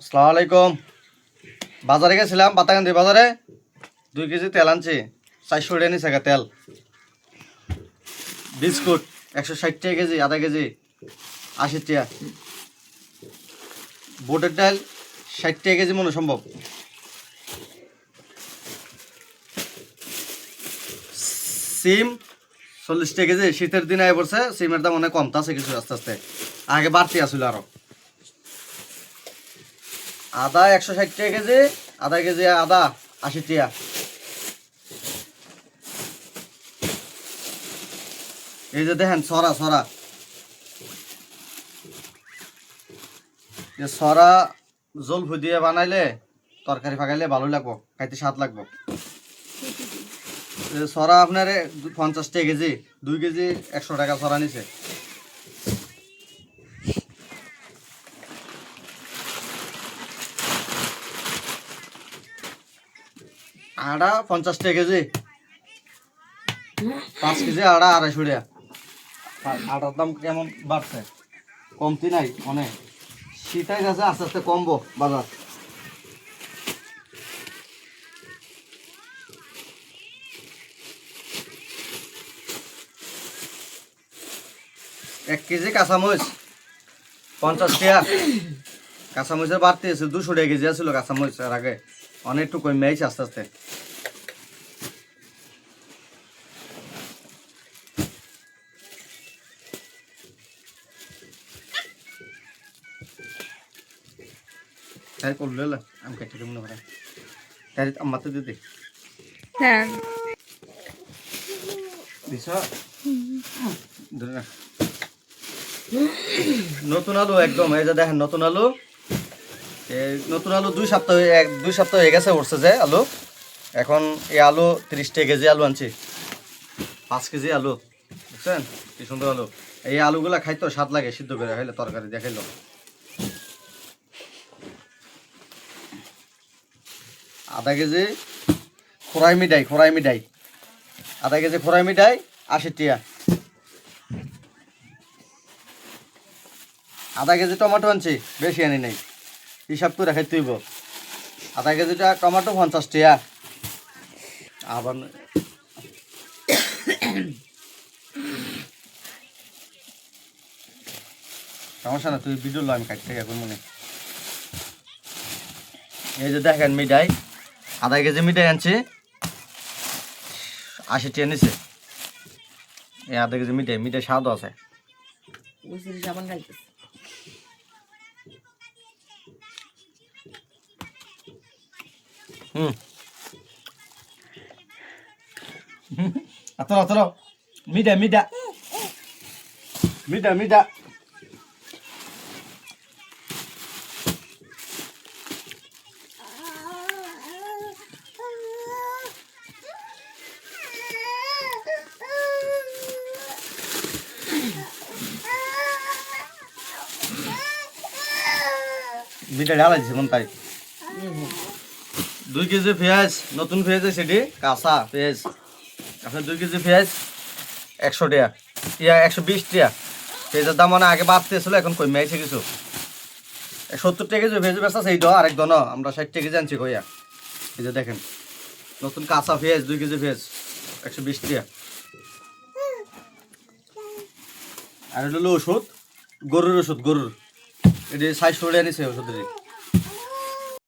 আসসালামু আলাইকুম। বাজারে গেছিলাম বাতাকান্দি বাজারে। দুই কেজি তেল আনছি, চারশো টাকা গা তেল। বিস্কুট, একশো ষাট টাকা কেজি, আধা কেজি, আশি টাকা। বুটের ডাল, ষাট টাকা কেজি মনে সম্ভব। সিম, চল্লিশ টাকা কেজি, শীতের দিনে আয় পড়ছে, সিমের দাম অনেক কমতে আছে কিছু আস্তে আস্তে। আগে বাড়তি আসছিল আরও। আদা একশো ষাট টাকা কেজি, আধা কেজি আদা আশি টাকা। এই যে দেখেন সরা সরা সরা জল দিয়ে বানাইলে, তরকারি ফাঁকাইলে ভালো লাগবো, খাইতে স্বাদ লাগবো। সরা আপনার পঞ্চাশ টাকা কেজি, দুই কেজি একশো টাকা সরা নিছে। আড়া পঞ্চাশ টাকা কেজি। পাঁচ কেজি আড়া আড়াইশো টাকা। আটার দাম কেমন বাড়ছে? কমতি নাই, অনেক। শীতাই গেছে আস্তে আস্তে কমবো বাজার। এক কেজি কাঁচামরিচ পঞ্চাশ টাকা। কাঁচামরিচের বাড়তি আছে দুশো টাকা কেজি আছিল কাঁচামরিচ এর আগে। অনেক একটু কমে আইছে আস্তে। আস্তে তাই করলে আমি কেটে দেবো না ভাই তাই আমাতে দিদি হ্যাঁ। ধরে। নতুন আলু একদম এই যে দেখেন নতুন আলু। নতুন আলু দুই সপ্তাহ এক দুই সপ্তাহ হয়ে গেছে উঠছে যে আলু। এখন এই আলু তিরিশ কেজি আলু আনছি। পাঁচ কেজি আলু, বুঝছেন? কি সুন্দর আলু। এই আলুগুলা খাইতো স্বাদ লাগে সিদ্ধ করে, হইলে তরকারি দেখাইলো আধা কেজি খোরাই মিঠাই খোরাই মিঠাই। আধা কেজি খোরাই মিঠাই, আশি টিয়া। আধা কেজি টমেটো আনছি, বেশি আনি নাই। হিসাব করে রাখাই তুইব আধা কেজিটা টমেটো পঞ্চাশ টিয়া। আবার সমস্যা না তুই বিডুল আমি কাটতে এখন মনে এই যে দেখেন মিঠাই, আধা কেজি মিঠাই আনছি। আশি টিয়া নিছে। এই আধা কেজি মিঠাই মিঠাই স্বাদও আছে। সাবান খাইতেছে। Hmm. Atur, atur. Mida, mida. Mida, mida. Mida lala di sementara. Hmm. দুই কেজি পেঁয়াজ, নতুন পেঁয়াজ সেটি কাঁচা পেঁয়াজ। আপনার দুই কেজি পেঁয়াজ, একশো টাকা। ইয়া, একশো বিশ টাকা। পেঁয়াজের দাম মানে আগে বাড়তেছিল এখন কমে আইছে কিছু। সত্তর টাকা কেজি পেঁয়াজ সেই আরেক দন আমরা ষাট টাকা কেজি আনছি কইয়া। এই যে দেখেন, নতুন কাঁচা পেঁয়াজ, দুই কেজি পেঁয়াজ, একশো বিশ টাকা। আর হলো ওষুধ, গরুর ওষুধ, গরুর। এটি সাইজ সরে আনিছে ওষুধের